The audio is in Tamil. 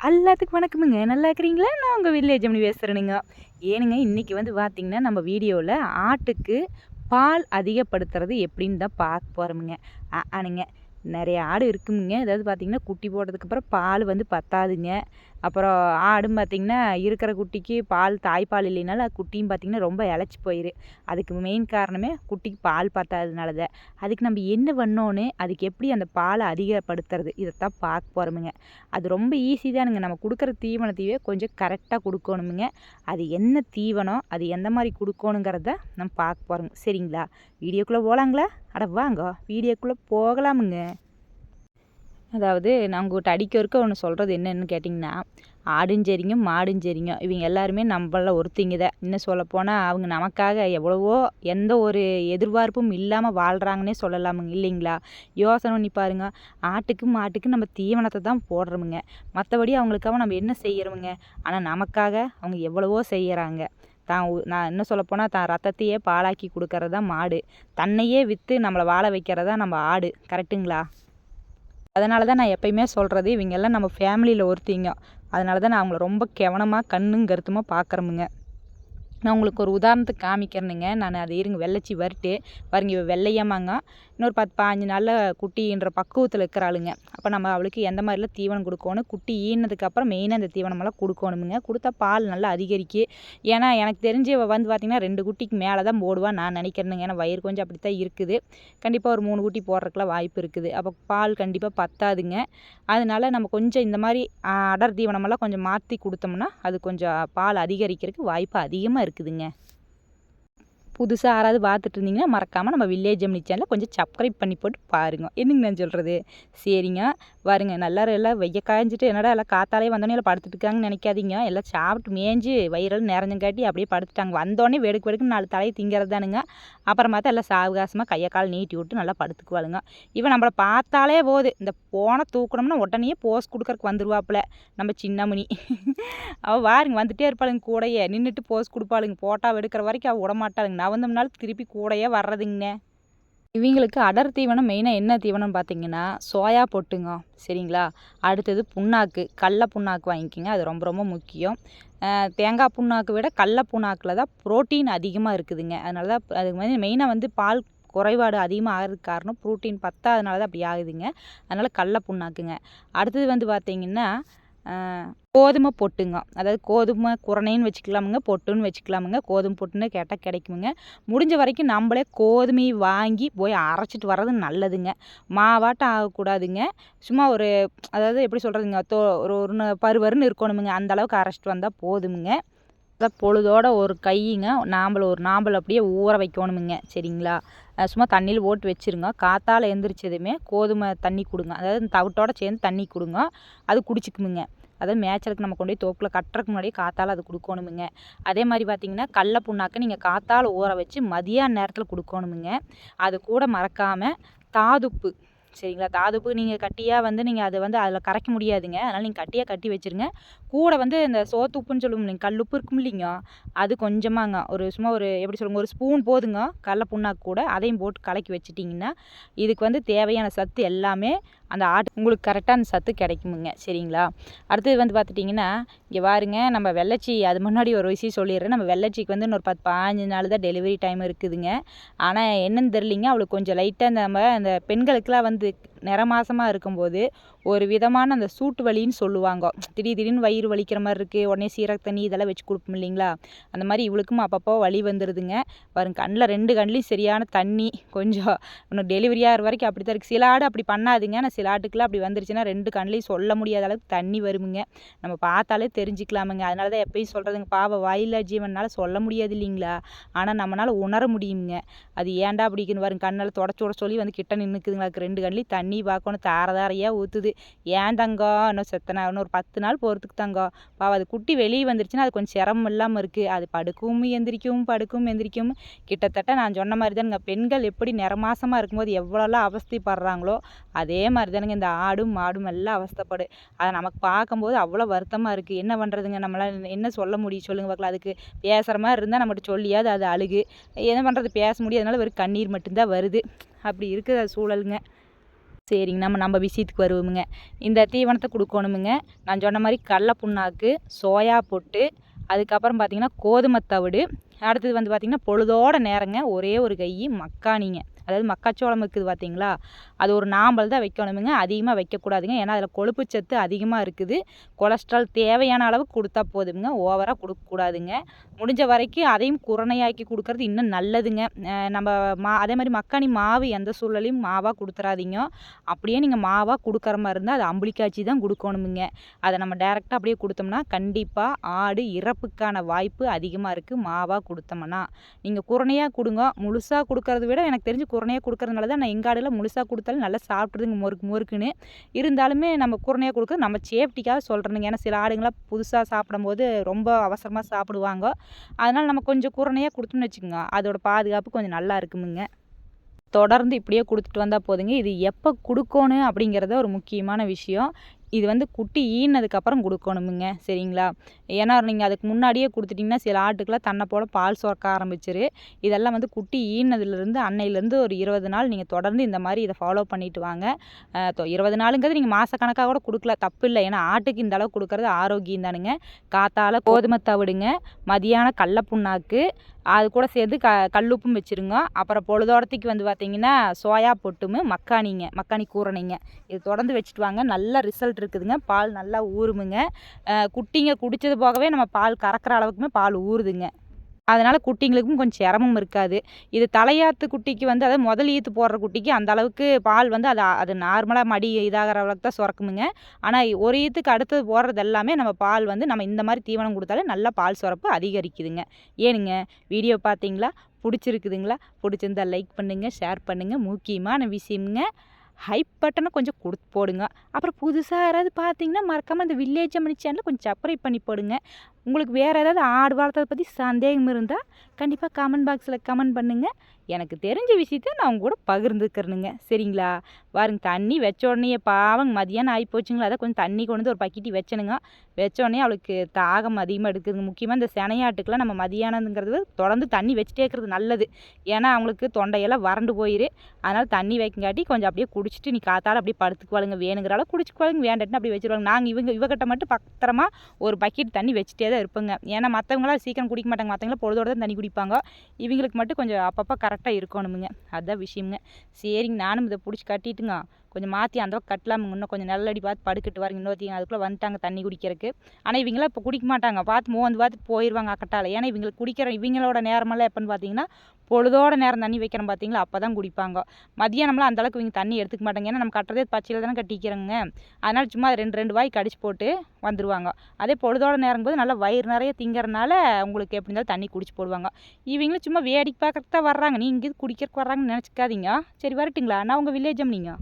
எல்லாத்துக்கும் வணக்கமுங்க. நல்லா இருக்கிறீங்களா? நான் உங்கள் வில்லேஜ் அப்படி பேசுகிறேனுங்க ஏனுங்க இன்றைக்கி வந்து பார்த்திங்கன்னா நம்ம வீடியோவில் ஆட்டுக்கு பால் அதிகப்படுத்துறது எப்படின்னு தான் பார்க்க போகிறோமுங்க ஆனுங்க நிறைய ஆடு இருக்குமுங்க. அதாவது பார்த்திங்கன்னா குட்டி போட்டதுக்கப்புறம் பால் வந்து பத்தாதுங்க. அப்புறம் ஆடும் பார்த்திங்கன்னா இருக்கிற குட்டிக்கு பால் தாய்ப்பால் இல்லைனாலும் குட்டியும் பார்த்திங்கன்னா ரொம்ப இளைச்சி போயிரு. அதுக்கு மெயின் காரணமே குட்டிக்கு பால் பத்தாததுனால தான் அதுக்கு நம்ம என்ன பண்ணோன்னு அதுக்கு எப்படி அந்த பாலை அதிகப்படுத்துறது இதைத்தான் பார்க்க போகிறோமுங்க அது ரொம்ப ஈஸி தானுங்க. நம்ம கொடுக்குற தீவனத்தையே கொஞ்சம் கரெக்டாக கொடுக்கணுமுங்க. அது என்ன தீவனம் அது எந்த மாதிரி கொடுக்கணுங்கிறத நம்ம பார்க்க போகிறோங்க சரிங்களா? வீடியோக்குள்ளே போகலாங்களா அட வாங்க வீடியோக்குள்ளே போகலாமுங்க. அதாவது நான் உங்கள்கிட்ட அடிக்க இருக்க ஒன்று சொல்கிறது என்னென்னு கேட்டிங்கன்னா ஆடும் சரிங்க மாடும் சரிங்க இவங்க எல்லாருமே நம்மள ஒருத்திங்க தான். இன்னும் சொல்லப்போனால் அவங்க நமக்காக எவ்வளவோ எந்த ஒரு எதிர்பார்ப்பும் இல்லாமல் வாழ்கிறாங்கன்னே சொல்லலாமுங்க. இல்லைங்களா? யோசனை பண்ணி பாருங்க. ஆட்டுக்கு மாட்டுக்கு நம்ம தீவனத்தை தான் போடுறோமுங்க. மற்றபடி அவங்களுக்காக நம்ம என்ன செய்கிறோமுங்க ஆனால் நமக்காக அவங்க எவ்வளவோ செய்கிறாங்க தான் நான் என்ன சொல்லப்போனால் தான் ரத்தத்தையே பாலாக்கி கொடுக்கறது தான் மாடு. தன்னையே விற்று நம்மளை வாழ வைக்கிறதா நம்ம ஆடு. கரெக்டுங்களா அதனால தான் நான் எப்பயுமே சொல்கிறது இவங்கெல்லாம் நம்ம ஃபேமிலியில் ஒருத்திங்க. அதனால தான் நான் அவங்கள ரொம்ப கவனமாக கண்ணும் கருத்துமாக பார்க்குறோமுங்க நான் உங்களுக்கு ஒரு உதாரணத்துக்கு காமிக்கிறேனுங்க. நான் அதை இருங்க வெள்ளச்சி வரட்டு. பாருங்க இவ வெள்ளையம்மாங்க இன்னொரு பத்து பாஞ்சு நாளில் குட்டின்ற பக்குவத்தில் இருக்கிறாளுங்க. அப்போ நம்ம அவளுக்கு எந்த மாதிரிலாம் தீவனம் கொடுக்கணும்? குட்டி ஈனதுக்கப்புறம் மெயினாக அந்த தீவனமெல்லாம் கொடுக்கணுமுங்க. கொடுத்தா பால் நல்லா அதிகரிக்கு. ஏன்னா எனக்கு தெரிஞ்சு வந்து பார்த்திங்கன்னா ரெண்டு குட்டிக்கு மேலே தான் போடுவான் நான் நினைக்கிறேனுங்க. ஏன்னா வயிறு கொஞ்சம் அப்படி தான் இருக்குது. கண்டிப்பாக ஒரு மூணு குட்டி போடுறதுக்குலாம் வாய்ப்பு இருக்குது. அப்போ பால் கண்டிப்பாக பத்தாதுங்க. அதனால நம்ம கொஞ்சம் இந்த மாதிரி அடர் தீவனமெல்லாம் கொஞ்சம் மாற்றி கொடுத்தோம்னா அது கொஞ்சம் பால் அதிகரிக்கிறதுக்கு வாய்ப்பு அதிகமாக இருக்குதுங்க. புதுசாக யாராவது பார்த்துட்டு இருந்தீங்கன்னா மறக்காமல் நம்ம வில்லேஜ் எம்னி சேனலில் கொஞ்சம் சப்ஸ்கிரைப் பண்ணி போட்டு பாருங்க. என்னங்க நான் சொல்கிறது சரிங்க. வருங்க. நல்லா எல்லாம் வெய்ய காய்ஞ்சிட்டு என்னடா எல்லாம் காத்தாலே வந்தோடனே எல்லாம் படுத்துட்டு இருக்காங்கன்னு நினைக்காதீங்க. எல்லாம் சாப்பிட்டு மேய்ஞ்சி வயிறெல்லாம் நிறைஞ்சங்காட்டி அப்படியே படுத்துட்டாங்க. வந்தோடனே வெடுக்கு வெடுக்கு நாலு தலையை திங்கிறது தானுங்க. அப்புறம் பார்த்தா எல்லாம் சாவகாசமாக கையை கால் நீட்டி விட்டு நல்லா படுத்துக்குவாளுங்க. இவன் நம்மளை பார்த்தாலே போகுது இந்த போனை தூக்கணும்னா உடனே போஸ் கொடுக்கறக்கு வந்துடுவாப்புல நம்ம சின்னமணி அவள் வாருங்க வந்துட்டே இருப்பாளுங்க கூடையே. நின்றுட்டு போஸ் கொடுப்பாளுங்க. போட்டா எடுக்கிற வரைக்கும் அவள் விடமாட்டாளுங்க. நவந்தோம்னாலும் திருப்பி கூடையே வர்றதுங்கண்ணே. இவங்களுக்கு அடர் தீவனம் மெயினாக என்ன தீவனம் பார்த்தீங்கன்னா சோயா பொட்டுங்க. சரிங்களா? அடுத்தது புண்ணாக்கு கடல புண்ணாக்கு வாங்கிக்கோங்க. அது ரொம்ப ரொம்ப முக்கியம். தேங்காய் புண்ணாக்கு விட கடல புண்ணாக்கில் தான் ப்ரோட்டீன் அதிகமாக இருக்குதுங்க. அதனால தான் அதுக்கு மாதிரி மெயினாக வந்து பால் குறைபாடு அதிகமாக ஆகிறதுக்கு காரணம் ப்ரோட்டீன் பத்தாதனால தான் அப்படி ஆகுதுங்க. அதனால் கடல புண்ணாக்குங்க. அடுத்தது வந்து பார்த்திங்கன்னா கோதுமை பொட்டுங்க. அதாவது கோதுமை குரணைன்னு வச்சுக்கலாமுங்க பொட்டுன்னு வச்சுக்கலாமுங்க. கோதுமை பொட்டுன்னு கேட்டால் கிடைக்குமுங்க. முடிஞ்ச வரைக்கும் நம்மளே கோதுமையை வாங்கி போய் அரைச்சிட்டு வர்றது நல்லதுங்க. மாவாட்டம் ஆகக்கூடாதுங்க. சும்மா ஒரு அதாவது எப்படி சொல்கிறதுங்க தோ ஒரு ஒரு பருவருன்னு இருக்கணுமுங்க. அந்த அளவுக்கு அரைச்சிட்டு வந்தால் போதுமுங்க. பொழுதோட ஒரு கையுங்க நாம்பளை ஒரு நாம்பல் அப்படியே ஊற வைக்கணுமுங்க. சரிங்களா? சும்மா தண்ணியில் போட்டு வச்சுருங்க. காத்தால் எந்திரிச்சதுமே கோதுமை தண்ணி கொடுங்க. அதாவது தவிட்டோட சேர்ந்து தண்ணி கொடுங்க. அது குடிச்சிக்குமுங்க. அதாவது மேய்ச்சலுக்கு நம்ம கொண்டு போய் தோப்பில் கட்டுறதுக்கு முன்னாடி காத்தால் அது கொடுக்கணுமுங்க. அதே மாதிரி பார்த்திங்கன்னா கடல புண்ணாக்க நீங்கள் காத்தால் ஊற வச்சு மதியான நேரத்தில் கொடுக்கணுமுங்க. அது கூட மறக்காமல் தாதுப்பு சரிங்களா? தாதுப்பு நீங்கள் கட்டியாக வந்து நீங்கள் அதை வந்து அதில் கரைக்க முடியாதுங்க. அதனால் நீங்கள் கட்டியாக கட்டி வச்சுருங்க. கூட வந்து இந்த சோத்து உப்புன்னு சொல்லுவோம் இல்லைங்க கல்லுப்பு இருக்கும் இல்லைங்க அது கொஞ்சமாங்க. ஒரு சும்மா ஒரு எப்படி சொல்லுங்க ஒரு ஸ்பூன் போதுங்க கடல புண்ணாக்கு கூட அதையும் போட்டு கலக்கி வச்சிட்டிங்கன்னா இதுக்கு வந்து தேவையான சத்து எல்லாமே அந்த ஆட்டு உங்களுக்கு கரெக்டாக அந்த சத்து கிடைக்குமுங்க. சரிங்களா? அடுத்தது வந்து பார்த்துட்டிங்கன்னா இங்கே பாருங்க நம்ம வெள்ளச்சி அது முன்னாடி ஒரு விஷயம் சொல்லிடுறேன். நம்ம வெள்ளச்சிக்கு வந்து இன்னொரு பத்து பாஞ்சு நாள் தான் டெலிவரி டைம் இருக்குதுங்க. ஆனால் என்னன்னு தெரியலிங்க அவளுக்கு கொஞ்சம் லைட்டாக நம்ம அந்த பெண்களுக்கெலாம் வந்து நிற மாதமாக இருக்கும்போது ஒரு விதமான அந்த சூட்டு வலின்னு சொல்லுவாங்க. திடீர் திடீர்னு வயிறு வலிக்கிற மாதிரி இருக்குது உடனே சீரக தண்ணி இதெல்லாம் வச்சு கொடுப்போம் இல்லைங்களா? அந்த மாதிரி இவளுக்கும் அப்பப்போ வலி வந்துடுதுங்க வரும் கண்ணில் ரெண்டு கண்ணிலையும் சரியான தண்ணி. கொஞ்சம் இன்னும் டெலிவரி ஆகிற வரைக்கும் அப்படி தான் இருக்குது சில ஆடு அப்படி பண்ணாதுங்க. ஆனால் சில ஆட்டுக்கெலாம் அப்படி வந்துருச்சுன்னா ரெண்டு கண்ணிலையும் சொல்ல முடியாத அளவுக்கு தண்ணி வருமுங்க. நம்ம பார்த்தாலே தெரிஞ்சுக்கலாமுங்க. அதனால தான் எப்பயும் சொல்கிறதுங்க பாவ வாயில்லா ஜீவனால் சொல்ல முடியாது இல்லைங்களா? ஆனால் நம்மளால் உணர முடியுங்க அது ஏன்டா அப்படிக்குன்னு வரும் கண்ணால் தொடச்சு விட சொல்லி வந்து கிட்ட நின்றுக்குதுங்களா ரெண்டு கண்ணிலையும் தண்ணி பார்க்கணும் தார தாரையாக ஊற்றுது ஏன் தங்கம் இன்னும் செத்தனா? இன்னும் ஒரு பத்து நாள் போகிறதுக்கு தங்கம் பாவம் அது குட்டி வெளியே வந்துருச்சுன்னா அது கொஞ்சம் சிரமம் இல்லாமல் இருக்குது அது படுக்கவும் எந்திரிக்கவும் படுக்கவும் எந்திரிக்கவும். கிட்டத்தட்ட நான் சொன்ன மாதிரி தானுங்க பெண்கள் எப்படி நிறமாசமாக இருக்கும்போது எவ்வளோலாம் அவஸ்தைப்படுறாங்களோ அதே மாதிரி தானுங்க இந்த ஆடும் மாடும் எல்லாம் அவஸ்தைப்படு. அதை நமக்கு பார்க்கும்போது அவ்வளோ வருத்தமாக இருக்குது என்ன பண்ணுறதுங்க நம்மளால் என்ன சொல்ல முடியும்? சொல்லுங்கள் பார்க்கலாம். அதுக்கு பேசுகிற மாதிரி இருந்தால் நம்மகிட்ட சொல்லியாவது அது அழுகு. என்ன பண்ணுறது பேச முடியாதனால வெறும் கண்ணீர் மட்டும்தான் வருது. அப்படி இருக்குது அது சூழலுங்க. சரிங்க நம்ம நம்ம விஷயத்துக்கு வருவோமுங்க. இந்த தீவனத்தை கொடுக்கணுமுங்க. நான் சொன்ன மாதிரி கடல புண்ணாக்கு சோயா பொட்டு அதுக்கப்புறம் பார்த்திங்கன்னா கோதுமை தவிடு அடுத்தது வந்து பார்த்திங்கன்னா பொழுதோட நேரங்க. ஒரே ஒரு கை மக்கானிங்க. அதாவது மக்காச்சோளம் இருக்குது பார்த்தீங்களா அது ஒரு நாம்பல் தான் வைக்கணுமுங்க. அதிகமாக வைக்கக்கூடாதுங்க. ஏன்னா அதில் கொழுப்பு சத்து அதிகமாக இருக்குது. கொலஸ்ட்ரால் தேவையான அளவுக்கு கொடுத்தா போதுங்க ஓவராக கொடுக்கக்கூடாதுங்க. முடிஞ்ச வரைக்கும் அதையும் குரணையாக்கி கொடுக்கறது இன்னும் நல்லதுங்க. நம்ம மா அதே மாதிரி மக்காணி மாவு எந்த சூழலையும் மாவாக கொடுத்துறாதீங்க. அப்படியே நீங்கள் மாவாக கொடுக்குற மாதிரி இருந்தால் அது அம்புலிக்காய்ச்சி தான் கொடுக்கணுமுங்க. அதை நம்ம டேரெக்டாக அப்படியே கொடுத்தோம்னா கண்டிப்பாக ஆடு இறப்புக்கான வாய்ப்பு அதிகமாக இருக்குது மாவாக கொடுத்தோம்னா நீங்கள் குரணையாக கொடுங்க. முழுசாக கொடுக்கறத விட எனக்கு தெரிஞ்சு குரணையாக கொடுக்கறதுனால தான் நான் எங்கள் ஆடுலாம் முழுசாக கொடுத்தாலும் நல்லா சாப்பிட்றதுங்க முறுக்கு முறுக்குன்னு. இருந்தாலுமே நம்ம குரணையாக கொடுக்குறது நம்ம சேஃப்டிக்காக சொல்கிறேனுங்க ஏன்னா சில ஆடுங்களாம் புதுசாக சாப்பிடும்போது ரொம்ப அவசரமாக சாப்பிடுவாங்க. அதனால் நம்ம கொஞ்சம் குரணையாக கொடுத்தோம்னு வச்சுக்கோங்க. அதோட பாதுகாப்பு கொஞ்சம் நல்லா இருக்குமுங்க. தொடர்ந்து இப்படியே கொடுத்துட்டு வந்தால் போதுங்க. இது எப்போ கொடுக்கணும் அப்படிங்கிறத ஒரு முக்கியமான விஷயம். இது வந்து குட்டி ஈனதுக்கப்புறம் கொடுக்கணுமுங்க. சரிங்களா? ஏன்னா நீங்கள் அதுக்கு முன்னாடியே கொடுத்துட்டிங்கன்னா சில ஆட்டுக்கெலாம் தன்னை போல் பால் சுரக்க ஆரம்பிச்சிரு. இதெல்லாம் வந்து குட்டி ஈனதுலேருந்து அன்னையிலேருந்து ஒரு இருபது நாள் நீங்கள் தொடர்ந்து இந்த மாதிரி இதை ஃபாலோ பண்ணிட்டு வாங்க. இருபது நாளுங்கிறது நீங்கள் மாதக்கணக்காக கூட கொடுக்கல. தப்பு இல்லை. ஏன்னா ஆட்டுக்கு இந்த அளவு கொடுக்குறது ஆரோக்கியம் தானுங்க. காத்தால் கோதுமை தவிடுங்க மதியானம் கடல புண்ணாக்கு அது கூட சேர்த்து க கல்லுப்பும் வச்சுருங்க. அப்புறம் பொழுதோடத்துக்கு வந்து பார்த்திங்கன்னா சோயா பொட்டுமு மக்கானிங்க மக்கானி கூரணிங்க. இது தொடர்ந்து வச்சுட்டு வாங்க. நல்ல ரிசல்ட் இருக்குதுங்க. பால் நல்லா ஊறுமுங்க. குட்டிங்க குடித்தது போகவே நம்ம பால் கறக்கிற அளவுக்குமே பால் ஊறுதுங்க. அதனால் குட்டிங்களுக்கும் கொஞ்சம் சிரமம் இருக்காது. இது தலையாத்து குட்டிக்கு வந்து அதாவது முதல் ஈத்து போடுற குட்டிக்கு அந்த அளவுக்கு பால் வந்து அது அது நார்மலாக மடி இதாகிற அளவுக்கு தான் சுரக்குமுங்க. ஆனால் ஒரு ஈத்துக்கு அடுத்தது போடுறது எல்லாமே நம்ம பால் வந்து நம்ம இந்த மாதிரி தீவனம் கொடுத்தாலே நல்லா பால் சுரப்பு அதிகரிக்குதுங்க. ஏனுங்க வீடியோ பார்த்தீங்களா? பிடிச்சிருக்குதுங்களா? பிடிச்சிருந்தா லைக் பண்ணுங்கள் ஷேர் பண்ணுங்கள் முக்கியமான விஷயமுங்க. ஹைப் பட்டனை கொஞ்சம் கொடுத்து போடுங்க. அப்புறம் புதுசாக யாராவது பார்த்தீங்கன்னா மறக்காமல் இந்த வில்லேஜ் அம்மனி சேனலை கொஞ்சம் சப்ரைப் பண்ணி போடுங்க. உங்களுக்கு வேறு ஏதாவது ஆடு வளர்த்ததை பற்றி சந்தேகம் இருந்தால் கண்டிப்பாக கமெண்ட் பாக்ஸில் கமெண்ட் பண்ணுங்கள் எனக்கு தெரிஞ்ச விஷயத்த நான் உங்க கூட பகிர்ந்துக்கிறனுங்க. சரிங்களா? பாருங்க தண்ணி வச்ச உடனே பாவங்க மதியானம் ஆகி போச்சுங்களா அதை கொஞ்சம் தண்ணி கொண்டு வந்து ஒரு பக்கெட்டி வச்சனுங்க. வச்ச உடனே அவளுக்கு தாகம் அதிகமாக எடுக்குதுங்க. முக்கியமாக இந்த செனையாட்டுக்கெலாம் நம்ம மதியானங்கிறது தொடர்ந்து தண்ணி வச்சுட்டே இருக்கிறது நல்லது. ஏன்னா அவங்களுக்கு தொண்டையெல்லாம் வறண்டு போயிரு. அதனால் தண்ணி வைக்கங்காட்டி கொஞ்சம் அப்படியே குடிச்சிட்டு நீ காத்தால் அப்படியே படுத்துக்குவாளுங்க. வேணுங்கிற அளவு குடிச்சுக்குவாளுங்க. வேண்டாட்டுன்னு அப்படியே வச்சுருவாங்க நாங்கள் இவங்க இவகிட்ட மட்டும் பத்திரமா ஒரு பக்கெட் தண்ணி வச்சுட்டே தான் இருப்பேங்க. ஏன்னா மற்றவங்களாம் சீக்கிரம் குடிக்க மாட்டாங்க. மற்றவங்களாம் பொழுதோட தான் தண்ணி குடிப்பாங்க. இவங்களுக்கு மட்டும் கொஞ்சம் அப்பப்போ கரெக்டாக இருக்கணுமுங்க. அதுதான் விஷயமுங்க. சரிங்க. நானும் இதை பிடிச்சி கட்டிட்டுங்க. கொஞ்சம் மாற்றி அந்த பக்கம் கட்டலாமுங்க இன்னும் கொஞ்சம் நல்லடி பார்த்து படுக்கிட்டு வரீங்க இன்னொருத்தீங்க அதுக்குள்ளே வந்துட்டாங்க தண்ணி குடிக்கிறதுக்கு. ஆனால் இவங்களாம் இப்போ குடிக்க மாட்டாங்க. பார்த்து மோந்து பார்த்து போயிடுவாங்க அக்கட்டால் ஏன்னா இவங்களுக்கு குடிக்கிற இவங்களோட நேரமெல்லாம் எப்போன்னு பார்த்தீங்கன்னா பொழுதோட நேரம் தண்ணி வைக்கிறோம் பார்த்தீங்களா அப்போ தான் குடிப்பாங்க மதியானம்லாம் அந்தளவுக்கு இவங்க தண்ணி எடுத்துக்க மாட்டாங்க. ஏன்னா நம்ம கட்டுறதே பச்சையில் தானே கட்டிக்கிறோங்க. அதனால் சும்மா ரெண்டு ரெண்டு வாய் கடிச்சு போட்டு வந்துடுவாங்க அதே பொழுதோட நேரம் போது நல்லா வயிறு நிறைய திங்கிறனால உங்களுக்கு எப்படி இருந்தாலும் தண்ணி குடிச்சு போடுவாங்க. இவங்களும் சும்மா வேடிக்கை பார்க்கறதுக்கு தான் வர்றாங்க. நீங்கள் குடிக்கிறதுக்கு வர்றாங்கன்னு நினச்சிக்காதீங்க. சரி வரட்டுங்களா? நான் உங்கள் வில்லேஜம் நீங்கள்